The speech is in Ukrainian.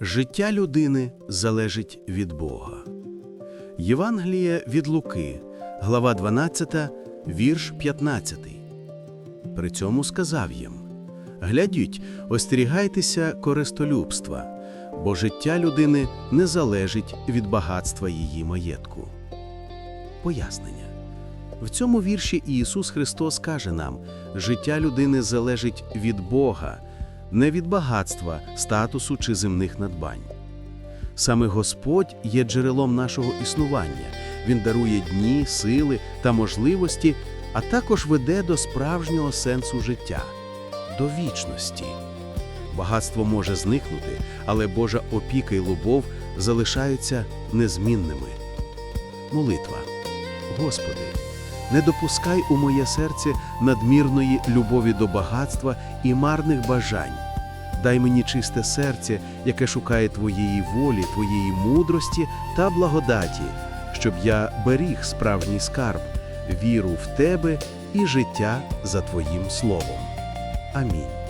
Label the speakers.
Speaker 1: Життя людини залежить від Бога. Євангеліє від Луки, глава 12, вірш 15. При цьому сказав їм: Глядіть, остерігайтеся користолюбства, бо життя людини не залежить від багатства її маєтку. Пояснення. В цьому вірші Ісус Христос каже нам: життя людини залежить від Бога, не від багатства, статусу чи земних надбань. Саме Господь є джерелом нашого існування. Він дарує дні, сили та можливості, а також веде до справжнього сенсу життя до вічності. Багатство може зникнути, але Божа опіка й любов залишаються незмінними. Молитва. Господи, не допускай у моє серце надмірної любові до багатства і марних бажань. Дай мені чисте серце, яке шукає Твоєї волі, Твоєї мудрості та благодаті, щоб я беріг справжній скарб, віру в Тебе і життя за Твоїм словом. Амінь.